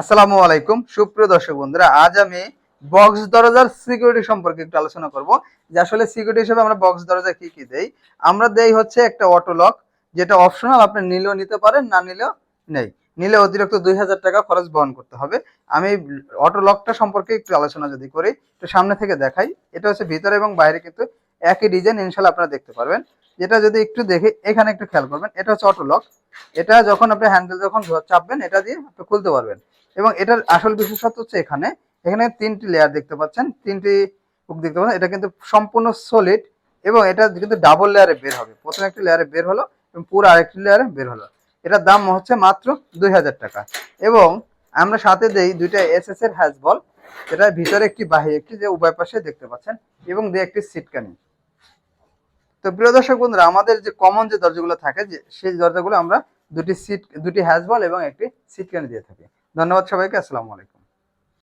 আসসালামু আলাইকুম। সুপ্রিয় দর্শক বন্ধুরা, আজ আমি বক্স দরজার সিকিউরিটি সম্পর্কে একটু আলোচনা করব। যে আসলে সিকিউরিটি হিসেবে আমরা বক্স দরজা কি কি দেই? আমরা দেই হচ্ছে একটা অটো লক যেটা অপশনাল আপনি নিলেও নিতে পারেন, না নিলেও নেই। নিলে অতিরিক্ত দুই হাজার টাকা খরচ বহন করতে হবে। আমি অটো লকটা সম্পর্কে একটু আলোচনা যদি করি, একটু সামনে থেকে দেখাই। এটা হচ্ছে ভিতরে এবং বাইরে কিন্তু একই ডিজাইন ইনশাল্লাহ আপনারা দেখতে পারবেন। যেটা যদি একটু দেখে, এখানে একটু খেয়াল করবেন, এটা হচ্ছে অটো লক এটা যখন আপনি হ্যান্ডেল যখন চাপবেন, এটা দিয়ে আপনি খুলতে পারবেন। এবং এটার আসল বিশেষত্ব হচ্ছে এখানে এখানে তিনটি লেয়ার দেখতে পাচ্ছেন, তিনটি হুক দেখতে পাচ্ছেন। এটা কিন্তু সম্পূর্ণ সলিড এবং এটা কিন্তু ডাবল লেয়ারে বের হবে। প্রথমে একটি লেয়ারে বের হলো এবং পুরো আরেকটি লেয়ারে বের হলো। এটার দাম হচ্ছে মাত্র দুই হাজার টাকা। এবং আমরা সাথে দেই দুইটা এস এস এর হ্যাজ বল যেটা ভিতরে একটি বাহির একটি যে উভয় পাশে দেখতে পাচ্ছেন এবং দিয়ে একটি সিটকানি তো প্রিয় দর্শক বন্ধুরা, আমাদের যে কমন যে দরজাগুলো থাকে, যে সেই দরজাগুলো আমরা দুটি সিট দুটি হ্যাজবল এবং একটি সিট সিটকানি দিয়ে থাকি। ধন্যবাদ সবাইকে, আসসালামু আলাইকুম।